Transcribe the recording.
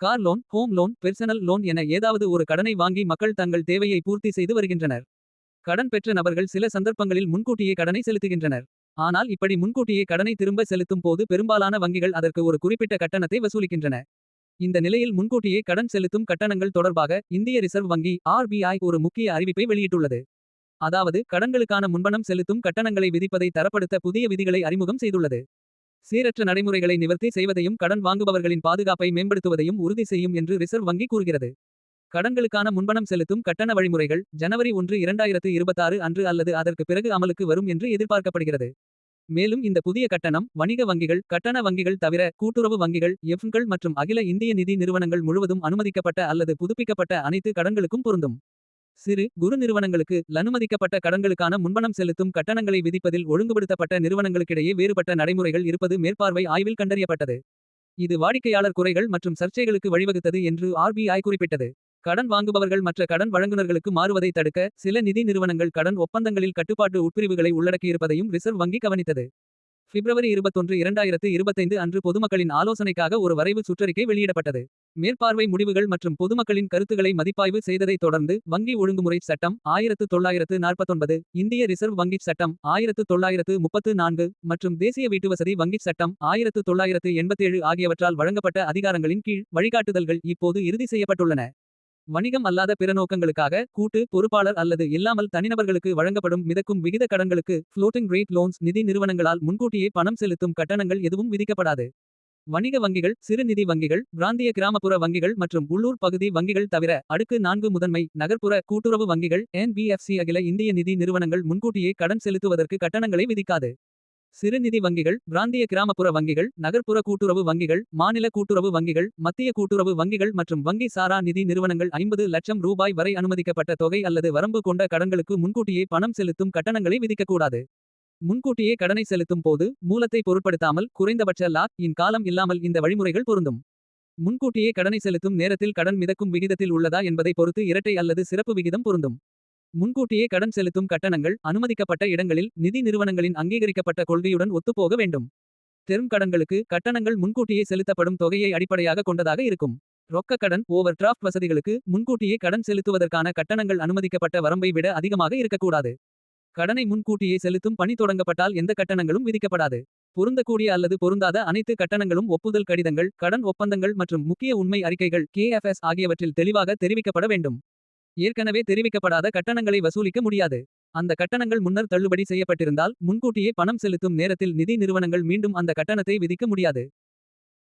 Car loan home loan personal loan என ஏதாவது ஒரு கடனை வாங்கி மக்கள் தங்கள் தேவையை பூர்த்தி செய்து வருகின்றனர். கடன் பெற்ற நபர்கள் சில சந்தர்ப்பங்களில் முன்கூட்டியே கடனை செலுத்துகின்றனர். ஆனால் இப்படி முன்கூட்டியே கடனை திரும்ப செலுத்தும் போது பெரும்பாலான வங்கிகள் அதற்கு ஒரு குறிப்பிட்ட கட்டணத்தை வசூலிக்கின்றன. இந்த நிலையில் முன்கூட்டியே கடன் செலுத்தும் கட்டணங்கள் தொடர்பாக இந்திய ரிசர்வ் வங்கி ஆர்பிஐ ஒரு முக்கிய அறிவிப்பை வெளியிட்டுள்ளது. அதாவது கடன்களுக்கான முன்பணம் செலுத்தும் கட்டணங்களை விதிப்பதை தரப்படுத்த புதிய விதிகளை அறிமுகம் செய்துள்ளது. சீரற்ற நடைமுறைகளை நிவர்த்தி செய்வதையும் கடன் வாங்குபவர்களின் பாதுகாப்பை மேம்படுத்துவதையும் உறுதி செய்யும் என்று ரிசர்வ் வங்கி கூறுகிறது. கடன்களுக்கான முன்பணம் செலுத்தும் கட்டண வழிமுறைகள் ஜனவரி ஒன்று இரண்டாயிரத்து இருபத்தாறு அன்று அல்லது அதற்கு பிறகு அமலுக்கு வரும் என்று எதிர்பார்க்கப்படுகிறது. மேலும் இந்த புதிய கட்டணம் வணிக வங்கிகள் கட்டண வங்கிகள் தவிர கூட்டுறவு வங்கிகள் எஃப்கள் மற்றும் அகில இந்திய நிதி நிறுவனங்கள் முழுவதும் அனுமதிக்கப்பட்ட அல்லது புதுப்பிக்கப்பட்ட அனைத்து கடன்களுக்கும் பொருந்தும். சிறு குறு நிறுவனங்களுக்கு அனுமதிக்கப்பட்ட கடன்களுக்கான முன்பணம் செலுத்தும் கட்டணங்களை விதிப்பதில் ஒழுங்குபடுத்தப்பட்ட நிறுவனங்களுக்கிடையே வேறுபட்ட நடைமுறைகள் இருப்பது மேற்பார்வை ஆய்வில் கண்டறியப்பட்டது. இது வாடிக்கையாளர் குறைகள் மற்றும் சர்ச்சைகளுக்கு வழிவகுத்தது என்று ஆர்பிஐ குறிப்பிட்டது. கடன் வாங்குபவர்கள் மற்ற கடன் வழங்குநர்களுக்கு மாறுவதை தடுக்க சில நிதி நிறுவனங்கள் கடன் ஒப்பந்தங்களில் கட்டுப்பாட்டு உட்பிரிவுகளை உள்ளடக்கியிருப்பதையும் ரிசர்வ் வங்கி கவனித்தது. பிப்ரவரி இருபத்தொன்று இரண்டாயிரத்து இருபத்தைந்து அன்று பொதுமக்களின் ஆலோசனைக்காக ஒரு வரைவு சுற்றறிக்கை வெளியிடப்பட்டது. மேற்பார்வை முடிவுகள் மற்றும் பொதுமக்களின் கருத்துக்களை மதிப்பாய்வு செய்ததைத் தொடர்ந்து வங்கி ஒழுங்குமுறை சட்டம் ஆயிரத்து தொள்ளாயிரத்து நாற்பத்தொன்பது இந்திய ரிசர்வ் வங்கிச் சட்டம் ஆயிரத்து தொள்ளாயிரத்து முப்பத்து நான்கு மற்றும் தேசிய வீட்டுவசதி வங்கிச் சட்டம் ஆயிரத்து தொள்ளாயிரத்து எண்பத்தேழு ஆகியவற்றால் வழங்கப்பட்ட அதிகாரங்களின் கீழ் வழிகாட்டுதல்கள் இப்போது இறுதி செய்யப்பட்டுள்ளன. வணிகம் அல்லாத பிற நோக்கங்களுக்காக கூட்டு பொறுப்பாளர் அல்லது இல்லாமல் தனிநபர்களுக்கு வழங்கப்படும் மிதக்கும் விகித கடன்களுக்கு ஃப்ளோட்டிங் ரேட் லோன்ஸ் நிதி நிறுவனங்களால் முன்கூட்டியே பணம் செலுத்தும் கட்டணங்கள் எதுவும் விதிக்கப்படாது. வணிக வங்கிகள் சிறு நிதி வங்கிகள் பிராந்திய கிராமப்புற வங்கிகள் மற்றும் உள்ளூர் பகுதி வங்கிகள் தவிர அடுக்கு நான்கு முதன்மை நகர்ப்புற கூட்டுறவு வங்கிகள் என்பிஎஃப்சி அகில இந்திய நிதி நிறுவனங்கள் முன்கூட்டியே கடன் செலுத்துவதற்கு கட்டணங்களை விதிக்காது. சிறுநிதி வங்கிகள் பிராந்திய கிராமப்புற வங்கிகள் நகர்ப்புற கூட்டுறவு வங்கிகள் மாநில கூட்டுறவு வங்கிகள் மத்திய கூட்டுறவு வங்கிகள் மற்றும் வங்கி சாரா நிதி நிறுவனங்கள் ஐம்பது லட்சம் ரூபாய் வரை அனுமதிக்கப்பட்ட தொகை அல்லது வரம்பு கொண்ட கடன்களுக்கு முன்கூட்டியே பணம் செலுத்தும் கட்டணங்களை விதிக்கக்கூடாது. முன்கூட்டியே கடனை செலுத்தும் போது மூலத்தை பொருட்படுத்தாமல் குறைந்தபட்ச லாக் இன் காலம் இல்லாமல் இந்த வழிமுறைகள் பொருந்தும். முன்கூட்டியே கடனை செலுத்தும் நேரத்தில் கடன் மிதக்கும் விகிதத்தில் உள்ளதா என்பதை பொறுத்து இரட்டை அல்லது சிறப்பு விகிதம் பொருந்தும். முன்கூட்டியே கடன் செலுத்தும் கட்டணங்கள் அனுமதிக்கப்பட்ட இடங்களில் நிதி நிறுவனங்களின் அங்கீகரிக்கப்பட்ட கொள்கையுடன் ஒத்துப்போக வேண்டும். தெரும் கடன்களுக்கு கட்டணங்கள் முன்கூட்டியே செலுத்தப்படும் தொகையை அடிப்படையாக கொண்டதாக இருக்கும். ரொக்க கடன் ஓவர் டிராஃப்ட் வசதிகளுக்கு முன்கூட்டியே கடன் செலுத்துவதற்கான கட்டணங்கள் அனுமதிக்கப்பட்ட வரம்பை விட அதிகமாக இருக்கக்கூடாது. கடனை முன்கூட்டியே செலுத்தும் பணி தொடங்கப்பட்டால் எந்த கட்டணங்களும் விதிக்கப்படாது. பொருந்தக்கூடிய அல்லது பொருந்தாத அனைத்து கட்டணங்களும் ஒப்புதல் கடிதங்கள் கடன் ஒப்பந்தங்கள் மற்றும் முக்கிய உண்மை அறிக்கைகள் கேஎஃப்எஸ் ஆகியவற்றில் தெளிவாக தெரிவிக்கப்பட வேண்டும். ஏற்கனவே தெரிவிக்கப்படாத கட்டணங்களை வசூலிக்க முடியாது. அந்த கட்டணங்கள் முன்னர் தள்ளுபடி செய்யப்பட்டிருந்தால் முன்கூட்டியே பணம் செலுத்தும் நேரத்தில் நிதி நிறுவனங்கள் மீண்டும் அந்த கட்டணத்தை விதிக்க முடியாது.